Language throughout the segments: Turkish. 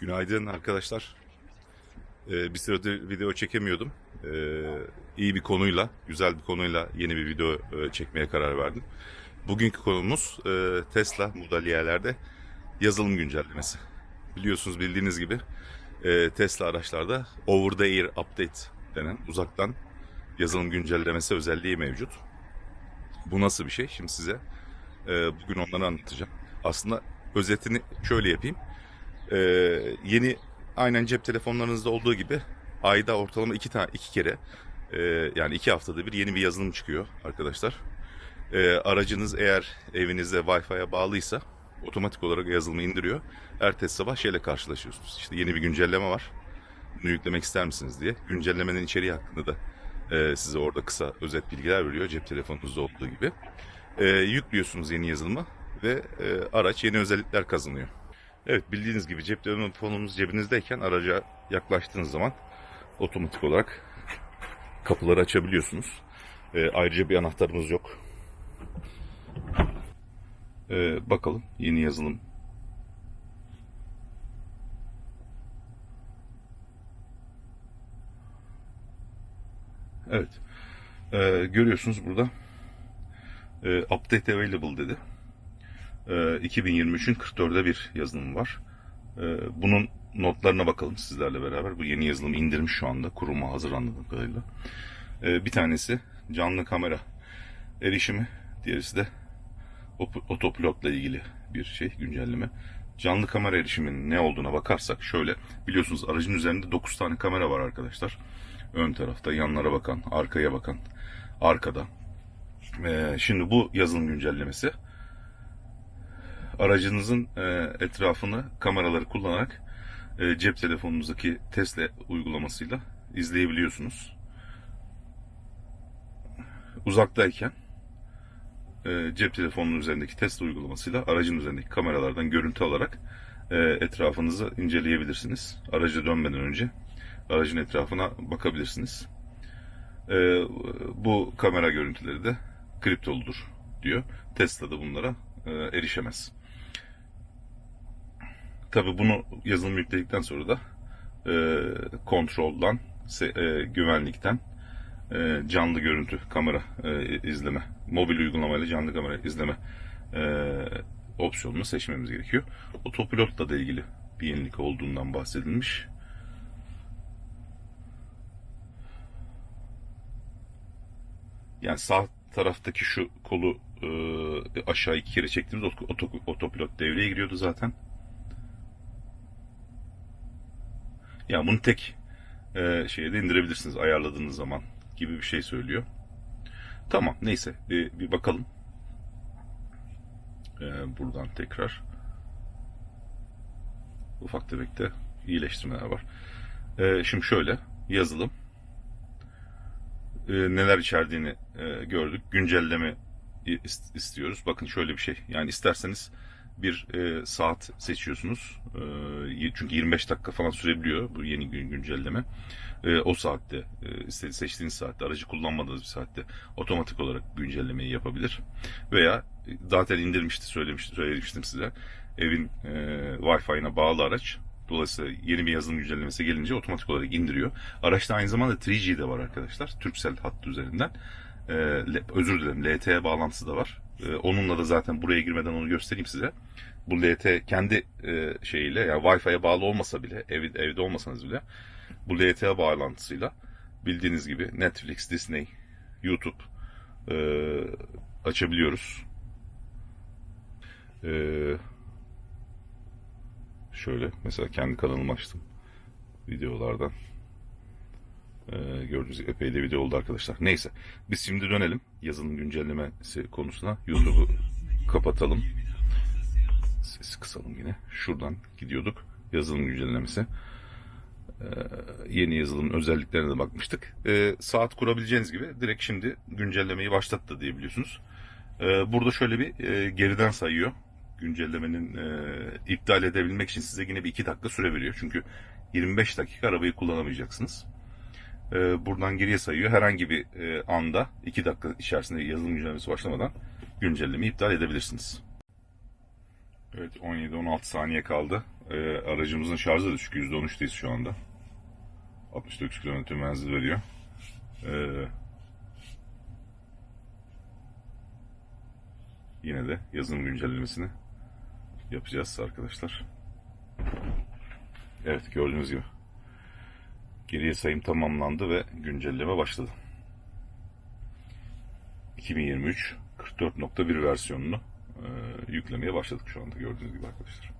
Günaydın arkadaşlar. Ee, bir süredir video çekemiyordum. Ee, iyi bir konuyla, güzel bir konuyla yeni bir video e, çekmeye karar verdim. Bugünkü konumuz e, Tesla modellerde yazılım güncellemesi. Biliyorsunuz bildiğiniz gibi e, Tesla araçlarda over the air update denen uzaktan yazılım güncellemesi özelliği mevcut. Bu nasıl bir şey? Şimdi size e, bugün onları anlatacağım. Aslında özetini şöyle yapayım. Ee, yeni aynen cep telefonlarınızda olduğu gibi ayda ortalama iki tane iki kere e, yani iki haftada bir yeni bir yazılım çıkıyor arkadaşlar. Ee, aracınız eğer evinizde Wi-Fi'ye bağlıysa otomatik olarak yazılımı indiriyor. Ertesi sabah şeyle karşılaşıyorsunuz. İşte yeni bir güncelleme var. Bunu yüklemek ister misiniz diye. Güncellemenin içeriği hakkında da e, size orada kısa özet bilgiler veriyor cep telefonunuzda olduğu gibi. E, yüklüyorsunuz yeni yazılımı ve e, araç yeni özellikler kazanıyor. Evet bildiğiniz gibi cep telefonumuz cebinizdeyken araca yaklaştığınız zaman otomatik olarak kapıları açabiliyorsunuz. Ee, ayrıca bir anahtarımız yok. Ee, bakalım yeni yazılım. Evet. Ee, görüyorsunuz burada e, update available dedi. Ee, 2023'ün 44'e bir yazılımı var. Ee, bunun notlarına bakalım sizlerle beraber. Bu yeni yazılımı indirmiş şu anda. Kuruma hazır anladığım kadarıyla. Ee, bir tanesi canlı kamera erişimi. Diğerisi de op- otopilotla ilgili bir şey, güncelleme. Canlı kamera erişiminin ne olduğuna bakarsak şöyle. Biliyorsunuz aracın üzerinde 9 tane kamera var arkadaşlar. Ön tarafta, yanlara bakan, arkaya bakan, arkada. Ee, şimdi bu yazılım güncellemesi aracınızın e, etrafını kameraları kullanarak e, cep telefonunuzdaki Tesla uygulamasıyla izleyebiliyorsunuz. Uzaktayken e, cep telefonunun üzerindeki Tesla uygulamasıyla aracın üzerindeki kameralardan görüntü alarak etrafınızı inceleyebilirsiniz. Araca dönmeden önce aracın etrafına bakabilirsiniz. Bu kamera görüntüleri de kriptoludur diyor. Tesla da bunlara erişemez. Tabi bunu yazılım yükledikten sonra da e, kontroldan, e, güvenlikten e, canlı görüntü kamera e, izleme, mobil uygulamayla canlı kamera izleme e, opsiyonunu seçmemiz gerekiyor. Otopilotla da ilgili bir yenilik olduğundan bahsedilmiş. Yani sağ taraftaki şu kolu e, aşağı iki kere çektiğimiz oto- otopilot devreye giriyordu zaten. Ya bunu tek e, şeyde indirebilirsiniz ayarladığınız zaman gibi bir şey söylüyor. Tamam neyse bir, bir bakalım. E, buradan tekrar ufak tefek de iyileştirmeler var. E, şimdi şöyle yazılım e, neler içerdiğini e, gördük. Güncelleme ist- istiyoruz. Bakın şöyle bir şey. Yani isterseniz bir e, saat seçiyorsunuz. E, çünkü 25 dakika falan sürebiliyor bu yeni gün güncelleme. E, o saatte, e, seçtiğiniz saatte, aracı kullanmadığınız bir saatte otomatik olarak güncellemeyi yapabilir. Veya e, zaten indirmişti, söylemiştim, söylemiştim size. Evin e, Wi-Fi'ine bağlı araç. Dolayısıyla yeni bir yazılım güncellemesi gelince otomatik olarak indiriyor. Araçta aynı zamanda 3G de var arkadaşlar. Turkcell hattı üzerinden. E, özür dilerim LTE bağlantısı da var. E, onunla da zaten buraya girmeden onu göstereyim size. Bu LTE kendi e, şeyiyle yani Wi-Fi'ye bağlı olmasa bile ev, evde olmasanız bile bu LTE bağlantısıyla bildiğiniz gibi Netflix, Disney, YouTube e, açabiliyoruz. E, şöyle mesela kendi kanalımı açtım videolardan. Ee, gördüğünüz gibi epey de video oldu arkadaşlar. Neyse biz şimdi dönelim yazılım güncellemesi konusuna. YouTube'u kapatalım. Sesi kısalım yine. Şuradan gidiyorduk. Yazılım güncellemesi. Ee, yeni yazılımın özelliklerine de bakmıştık. Ee, saat kurabileceğiniz gibi direkt şimdi güncellemeyi başlattı diyebiliyorsunuz. Ee, burada şöyle bir e, geriden sayıyor. Güncellemenin e, iptal edebilmek için size yine bir iki dakika süre veriyor. Çünkü 25 dakika arabayı kullanamayacaksınız. Ee, buradan geriye sayıyor. Herhangi bir e, anda 2 dakika içerisinde yazılım güncellemesi başlamadan güncellemeyi iptal edebilirsiniz. Evet 17-16 saniye kaldı. e, aracımızın şarjı da düşük. %13'teyiz şu anda. 69 km menzil veriyor. E, yine de yazılım güncellemesini yapacağız arkadaşlar. Evet gördüğünüz gibi. Geriye sayım tamamlandı ve güncelleme başladı. 2023 44.1 versiyonunu e, yüklemeye başladık şu anda gördüğünüz gibi arkadaşlar.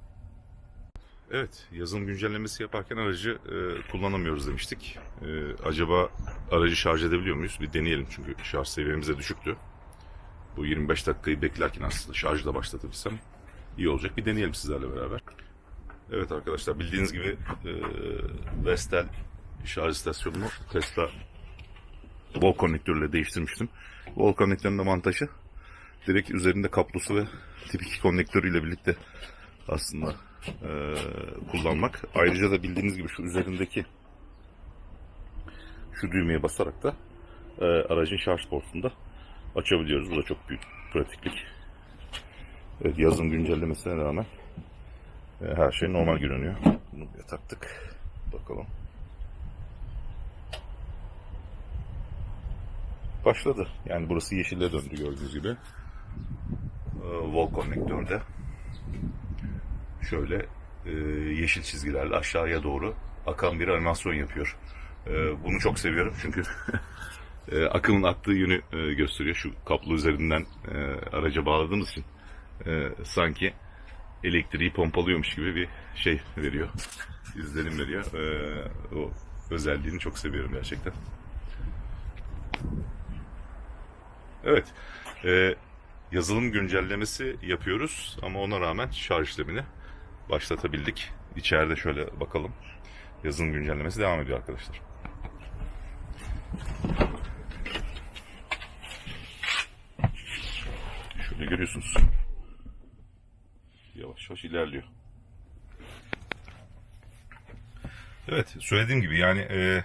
Evet, yazılım güncellemesi yaparken aracı e, kullanamıyoruz demiştik. E, acaba aracı şarj edebiliyor muyuz? Bir deneyelim çünkü şarj seviyemiz de düşüktü. Bu 25 dakikayı beklerken aslında şarjı da başlatabilsem iyi olacak. Bir deneyelim sizlerle beraber. Evet arkadaşlar bildiğiniz gibi e, Vestel şarj istasyonunu Tesla Wall konnektörüyle değiştirmiştim. Wall konnektörünün avantajı direkt üzerinde kablosu ve tip 2 konnektörüyle birlikte aslında e, kullanmak. Ayrıca da bildiğiniz gibi şu üzerindeki şu düğmeye basarak da e, aracın şarj portunu da açabiliyoruz. Bu da çok büyük pratiklik. Evet yazın güncellemesine rağmen e, her şey normal görünüyor. Bunu bir taktık. Bakalım. Başladı. Yani burası yeşile döndü gördüğünüz gibi. Ee, Wall konnektörde şöyle e, yeşil çizgilerle aşağıya doğru akan bir animasyon yapıyor. E, bunu çok seviyorum çünkü e, akımın aktığı yönü e, gösteriyor. Şu kablo üzerinden araca bağladığımız için sanki elektriği pompalıyormuş gibi bir şey veriyor. İzlenim veriyor. E, o özelliğini çok seviyorum gerçekten. Evet. E, yazılım güncellemesi yapıyoruz ama ona rağmen şarj işlemini başlatabildik. İçeride şöyle bakalım. Yazılım güncellemesi devam ediyor arkadaşlar. Şöyle görüyorsunuz. Yavaş yavaş ilerliyor. Evet, söylediğim gibi yani e,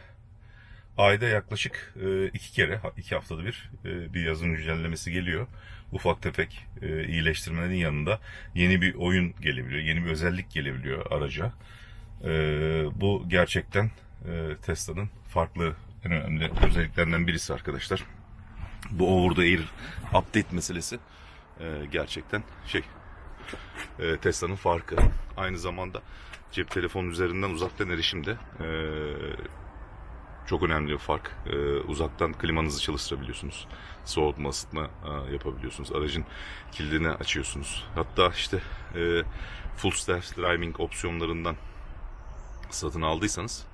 ayda yaklaşık e, iki kere, iki haftada bir e, bir yazılım güncellemesi geliyor. Ufak tefek e, iyileştirmelerin yanında yeni bir oyun gelebiliyor, yeni bir özellik gelebiliyor araca. Bu gerçekten Tesla'nın farklı en önemli özelliklerinden birisi arkadaşlar. Bu over the air update meselesi gerçekten şey Tesla'nın farkı. Aynı zamanda cep telefonu üzerinden uzaktan erişimde çok önemli bir fark. E, uzaktan klimanızı çalıştırabiliyorsunuz. Soğutma, ısıtma e, yapabiliyorsunuz. Aracın kilidini açıyorsunuz. Hatta işte e, full self driving opsiyonlarından satın aldıysanız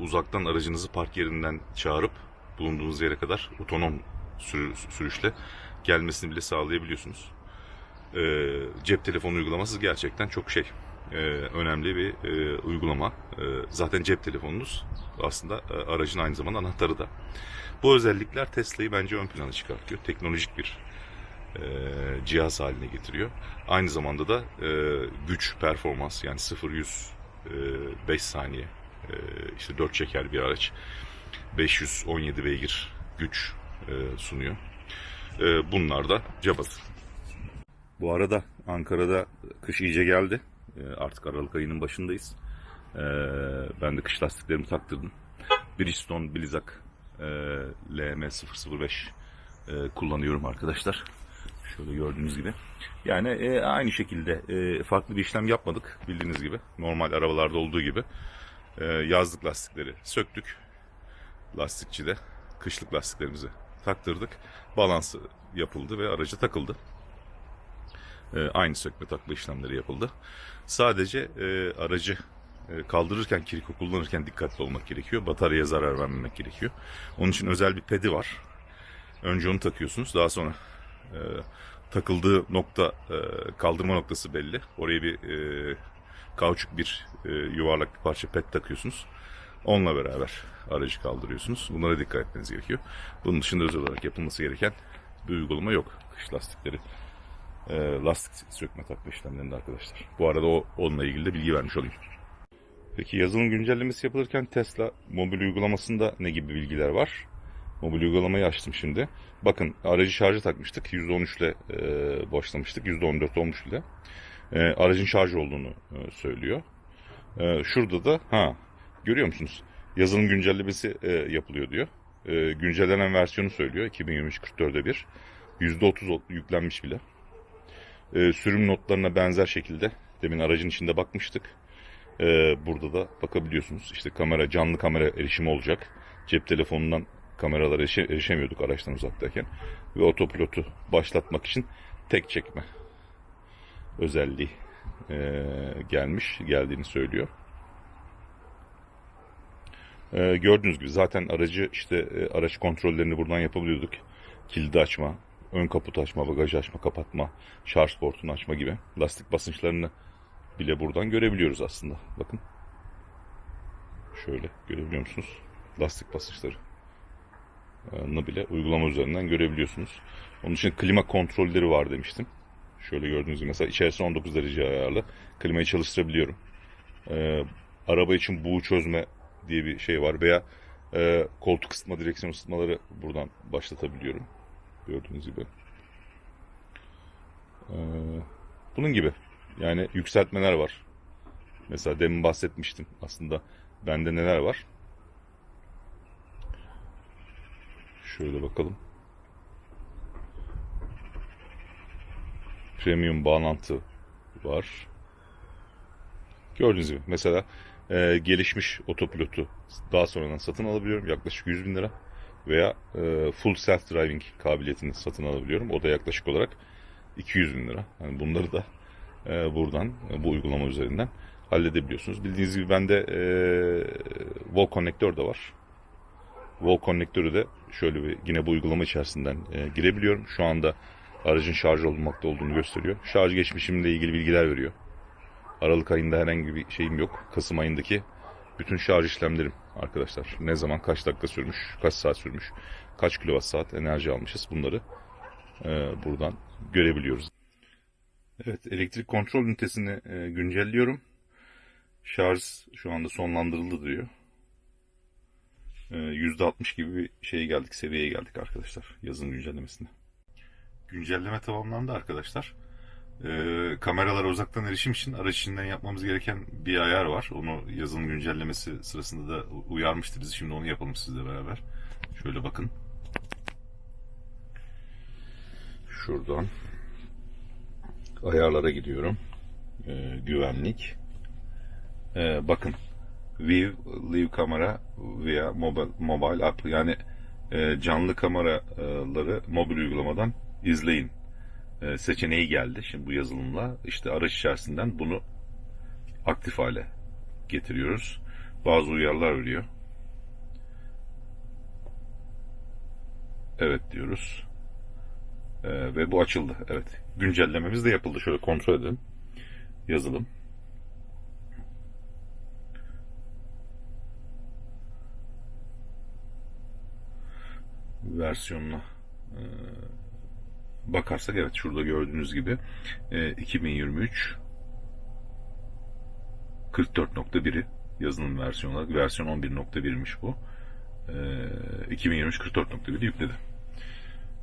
uzaktan aracınızı park yerinden çağırıp bulunduğunuz yere kadar otonom sürü- sürüşle gelmesini bile sağlayabiliyorsunuz. E, cep telefonu uygulaması gerçekten çok şey e, önemli bir e, uygulama. E, zaten cep telefonunuz aslında e, aracın aynı zamanda anahtarı da. Bu özellikler Tesla'yı bence ön plana çıkartıyor. Teknolojik bir e, cihaz haline getiriyor. Aynı zamanda da e, güç, performans yani 0-100 e, 5 saniye e, işte 4 çeker bir araç 517 beygir güç e, sunuyor. E, bunlar da cabası. Bu arada Ankara'da kış iyice geldi. E, artık Aralık ayının başındayız. E, ben de kış lastiklerimi taktırdım. Bridgestone Blizzak e, LM005 e, kullanıyorum arkadaşlar. Şöyle gördüğünüz gibi. Yani e, aynı şekilde farklı bir işlem yapmadık bildiğiniz gibi. Normal arabalarda olduğu gibi. Yazlık lastikleri söktük. Lastikçide kışlık lastiklerimizi taktırdık. Balansı yapıldı ve araca takıldı. E, aynı sökme takma işlemleri yapıldı. Sadece e, aracı e, kaldırırken, kiriko kullanırken dikkatli olmak gerekiyor. Bataryaya zarar vermemek gerekiyor. Onun için özel bir pedi var. Önce onu takıyorsunuz. Daha sonra e, takıldığı nokta, e, kaldırma noktası belli. Oraya bir e, kauçuk bir e, yuvarlak bir parça pet takıyorsunuz. Onunla beraber aracı kaldırıyorsunuz. Bunlara dikkat etmeniz gerekiyor. Bunun dışında özel olarak yapılması gereken bir uygulama yok. Kış lastikleri e, lastik sökme takma işlemlerinde arkadaşlar. Bu arada o onunla ilgili de bilgi vermiş olayım. Peki yazılım güncellemesi yapılırken Tesla mobil uygulamasında ne gibi bilgiler var? Mobil uygulamayı açtım şimdi. Bakın aracı şarja takmıştık. %13 ile e, başlamıştık. %14 olmuş bile. E, aracın şarj olduğunu e, söylüyor. Ee, şurada da ha görüyor musunuz? Yazılım güncellemesi e, yapılıyor diyor. E, güncellenen versiyonu söylüyor. 2023-44'e bir. %30 ol- yüklenmiş bile. E, sürüm notlarına benzer şekilde demin aracın içinde bakmıştık. E, burada da bakabiliyorsunuz. İşte kamera, canlı kamera erişimi olacak. Cep telefonundan kameralara erişe- erişemiyorduk araçtan uzaktayken. Ve otopilotu başlatmak için tek çekme özelliği e, gelmiş, geldiğini söylüyor. E, gördüğünüz gibi zaten aracı işte e, araç kontrollerini buradan yapabiliyorduk. Kilidi açma, ön kaputu açma, bagajı açma, kapatma, şarj portunu açma gibi lastik basınçlarını bile buradan görebiliyoruz aslında. Bakın. Şöyle görebiliyor musunuz? Lastik basınçları bile uygulama üzerinden görebiliyorsunuz. Onun için klima kontrolleri var demiştim. Şöyle gördüğünüz gibi mesela içerisi 19 derece ayarlı. Klimayı çalıştırabiliyorum. Ee, araba için buğu çözme diye bir şey var veya e, koltuk ısıtma, direksiyon ısıtmaları buradan başlatabiliyorum. Gördüğünüz gibi. Ee, bunun gibi. Yani yükseltmeler var. Mesela demin bahsetmiştim aslında bende neler var. Şöyle bakalım. Premium bağlantı var. Gördüğünüz gibi mesela e, gelişmiş otopilotu daha sonradan satın alabiliyorum. Yaklaşık 100 bin lira. Veya e, full self driving kabiliyetini satın alabiliyorum. O da yaklaşık olarak 200 bin lira. Yani bunları da e, buradan e, bu uygulama üzerinden halledebiliyorsunuz. Bildiğiniz gibi bende e, wall connector da var. Wall konnektörü de şöyle bir yine bu uygulama içerisinden e, girebiliyorum. Şu anda aracın şarj olmakta olduğunu gösteriyor. Şarj geçmişimle ilgili bilgiler veriyor. Aralık ayında herhangi bir şeyim yok. Kasım ayındaki bütün şarj işlemlerim arkadaşlar. Ne zaman kaç dakika sürmüş, kaç saat sürmüş, kaç kilowatt saat enerji almışız bunları e, buradan görebiliyoruz. Evet elektrik kontrol ünitesini e, güncelliyorum. Şarj şu anda sonlandırıldı diyor. %60 gibi bir şeye geldik, seviyeye geldik arkadaşlar yazın güncellemesinde. Güncelleme tamamlandı arkadaşlar. Ee, kameralara uzaktan erişim için araç içinden yapmamız gereken bir ayar var. Onu yazılım güncellemesi sırasında da uyarmıştı bizi. Şimdi onu yapalım sizle beraber. Şöyle bakın. Şuradan ayarlara gidiyorum. Ee, güvenlik. Ee, bakın View, Live kamera veya mobile, mobile app yani e, canlı kameraları mobil uygulamadan izleyin e, seçeneği geldi. Şimdi bu yazılımla işte araç içerisinden bunu aktif hale getiriyoruz. Bazı uyarılar veriyor. Evet diyoruz. E, ve bu açıldı. Evet. Güncellememiz de yapıldı. Şöyle kontrol edelim. Yazılım. versiyonuna e, bakarsak evet şurada gördüğünüz gibi e, 2023 44.1'i yazılım versiyonu olarak versiyon 11.1'miş bu. E, 2023 44.1'i yükledi.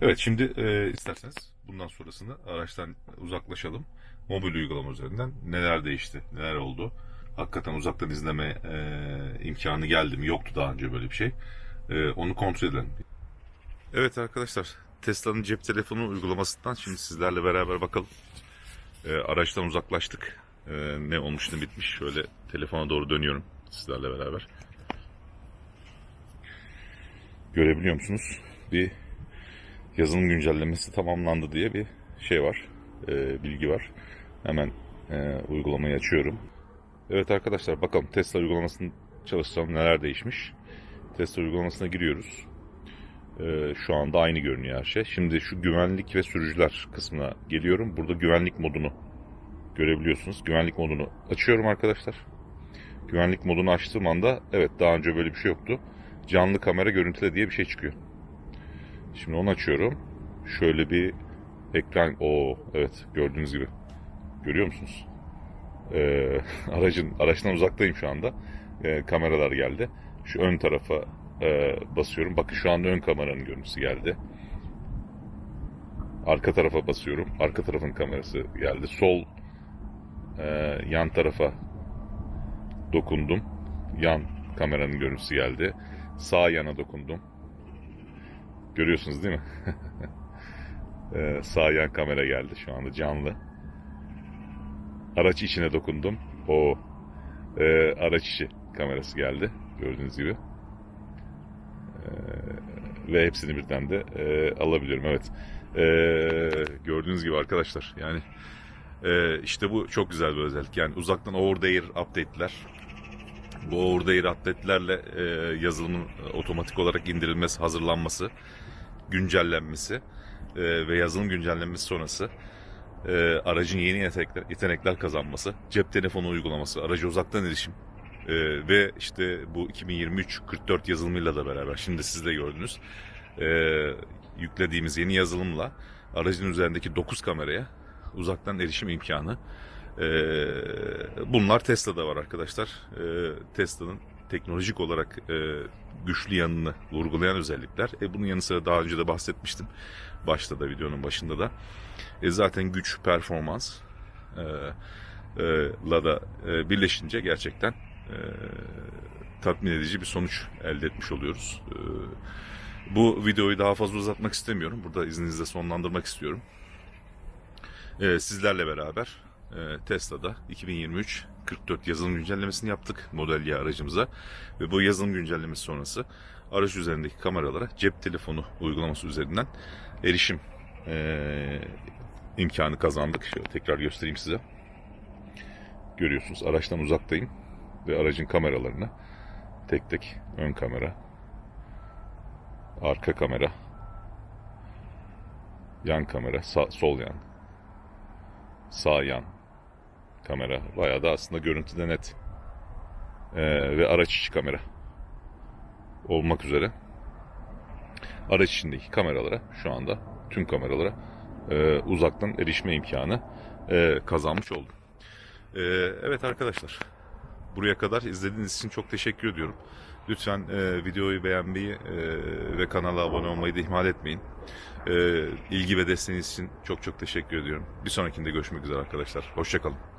Evet şimdi e, isterseniz bundan sonrasını araçtan uzaklaşalım. Mobil uygulama üzerinden neler değişti, neler oldu? Hakikaten uzaktan izleme e, imkanı geldi mi? Yoktu daha önce böyle bir şey. E, onu kontrol edelim. Evet arkadaşlar Tesla'nın cep telefonu uygulamasından şimdi sizlerle beraber bakalım. Ee, araçtan uzaklaştık. Ee, ne olmuş ne bitmiş. Şöyle telefona doğru dönüyorum sizlerle beraber. Görebiliyor musunuz? Bir yazılım güncellemesi tamamlandı diye bir şey var. Ee, bilgi var. Hemen e, uygulamayı açıyorum. Evet arkadaşlar bakalım Tesla uygulamasını çalıştıralım neler değişmiş. Tesla uygulamasına giriyoruz. Ee, şu anda aynı görünüyor her şey. Şimdi şu güvenlik ve sürücüler kısmına geliyorum. Burada güvenlik modunu görebiliyorsunuz. Güvenlik modunu açıyorum arkadaşlar. Güvenlik modunu açtığım anda evet daha önce böyle bir şey yoktu. Canlı kamera görüntüle diye bir şey çıkıyor. Şimdi onu açıyorum. Şöyle bir ekran. o evet gördüğünüz gibi. Görüyor musunuz? Ee, aracın araçtan uzaktayım şu anda. Ee, kameralar geldi. Şu ön tarafa e, basıyorum. Bakın şu anda ön kameranın görüntüsü geldi. Arka tarafa basıyorum. Arka tarafın kamerası geldi. Sol e, yan tarafa dokundum. Yan kameranın görüntüsü geldi. Sağ yana dokundum. Görüyorsunuz değil mi? Ee, sağ yan kamera geldi şu anda canlı. Araç içine dokundum. O e, araç içi kamerası geldi. Gördüğünüz gibi. Ee, ve hepsini birden de e, alabiliyorum. Evet. Ee, gördüğünüz gibi arkadaşlar yani e, işte bu çok güzel bir özellik. Yani uzaktan over update'ler bu over update'lerle e, yazılımın otomatik olarak indirilmesi, hazırlanması, güncellenmesi e, ve yazılım güncellenmesi sonrası e, aracın yeni yetenekler, yetenekler kazanması, cep telefonu uygulaması, araca uzaktan erişim e, ve işte bu 2023 44 yazılımıyla da beraber şimdi siz de gördünüz e, yüklediğimiz yeni yazılımla aracın üzerindeki 9 kameraya uzaktan erişim imkanı. E, bunlar Tesla'da var arkadaşlar. E, Tesla'nın teknolojik olarak e, güçlü yanını vurgulayan özellikler. E, bunun yanı sıra daha önce de bahsetmiştim. Başta da videonun başında da. E, zaten güç, performans e, e, la da e, birleşince gerçekten e, tatmin edici bir sonuç elde etmiş oluyoruz. E, bu videoyu daha fazla uzatmak istemiyorum. Burada izninizle sonlandırmak istiyorum. E, sizlerle beraber e, Tesla'da 2023 44 yazılım güncellemesini yaptık Model Y aracımıza ve bu yazılım güncellemesi sonrası araç üzerindeki kameralara cep telefonu uygulaması üzerinden erişim e, imkanı kazandık. Şöyle tekrar göstereyim size. Görüyorsunuz araçtan uzaktayım ve aracın kameralarına tek tek ön kamera, arka kamera, yan kamera, sağ, sol yan, sağ yan kamera. Bayağı da aslında görüntüde net. Ee, ve araç içi kamera olmak üzere araç içindeki kameralara şu anda tüm kameralara e, uzaktan erişme imkanı e, kazanmış oldum. E, evet arkadaşlar buraya kadar izlediğiniz için çok teşekkür ediyorum. Lütfen e, videoyu beğenmeyi e, ve kanala abone olmayı da ihmal etmeyin. E, ilgi ve desteğiniz için çok çok teşekkür ediyorum. Bir sonrakinde görüşmek üzere arkadaşlar. Hoşçakalın.